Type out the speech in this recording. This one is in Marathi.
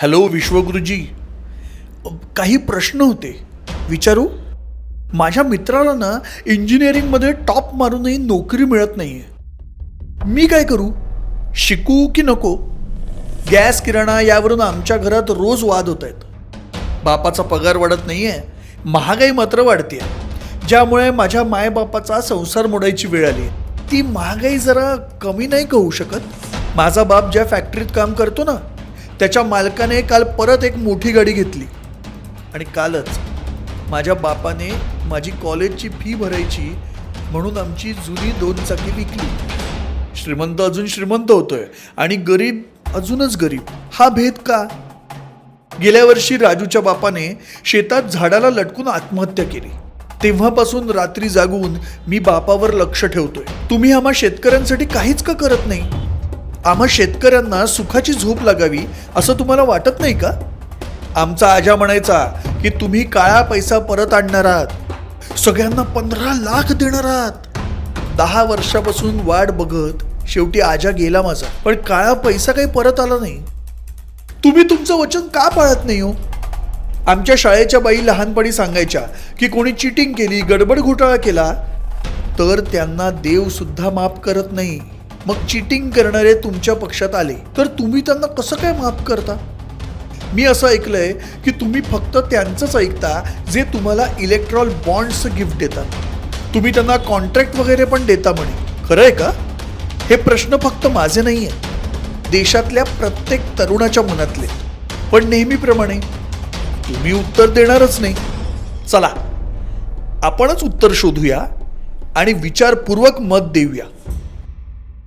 हॅलो विश्वगुरुजी. काही प्रश्न होते. विचारू? माझ्या मित्राला ना इंजिनिअरिंगमध्ये टॉप मारूनही नोकरी मिळत नाही आहे मी काय करू? शिकू की नको? गॅस किराणा यावरून आमच्या घरात रोज वाद होत आहेत. बापाचा पगार वाढत नाही आहे महागाई मात्र वाढते ज्यामुळे माझ्या मायबापाचा संसार मोडायची वेळ आली. ती महागाई जरा कमी नाही का होऊ शकत? माझा बाप ज्या फॅक्टरीत काम करतो ना त्याच्या मालकाने काल परत एक मोठी गाडी घेतली. आणि कालच माझ्या बापाने माझी कॉलेजची फी भरायची म्हणून आमची जुनी दोन चाकी विकली. श्रीमंत अजून श्रीमंत होतोय आणि गरीब अजूनच गरीब. हा भेद का? गेल्या वर्षी राजूच्या बापाने शेतात झाडाला लटकून आत्महत्या केली. तेव्हापासून रात्री जागून मी बापावर लक्ष ठेवतोय. तुम्ही आम्हा शेतकऱ्यांसाठी काहीच का करत नाही? आम्हा शेतकऱ्यांना सुखाची झोप लागावी असं तुम्हाला वाटत नाही का? आमचा आजा म्हणायचा की तुम्ही काळा पैसा परत आणणार आहात. सगळ्यांना पंधरा लाख देणार आहात. दहा वर्षापासून वाट बघत शेवटी आजा गेला माझा. पण काळा पैसा काही परत आला नाही. तुम्ही तुमचं वचन का पाळत नाही हो? आमच्या शाळेच्या बाई लहानपणी सांगायच्या की कोणी चिटिंग केली गडबड घोटाळा केला तर त्यांना देव सुद्धा माफ करत नाही. मग चिटिंग करणारे तुमच्या पक्षात आले तर तुम्ही त्यांना कसं काय माफ करता? मी असं ऐकलंय की तुम्ही फक्त त्यांचंच ऐकता जे तुम्हाला इलेक्ट्रॉल बॉन्ड्स गिफ्ट देतात. तुम्ही त्यांना कॉन्ट्रॅक्ट वगैरे पण देता म्हणे. खरं आहे का? हे प्रश्न फक्त माझे नाही आहे देशातल्या प्रत्येक तरुणाच्या मनातले. पण नेहमीप्रमाणे तुम्ही उत्तर देणारच नाही. चला आपणच उत्तर शोधूया आणि विचारपूर्वक मत देऊया.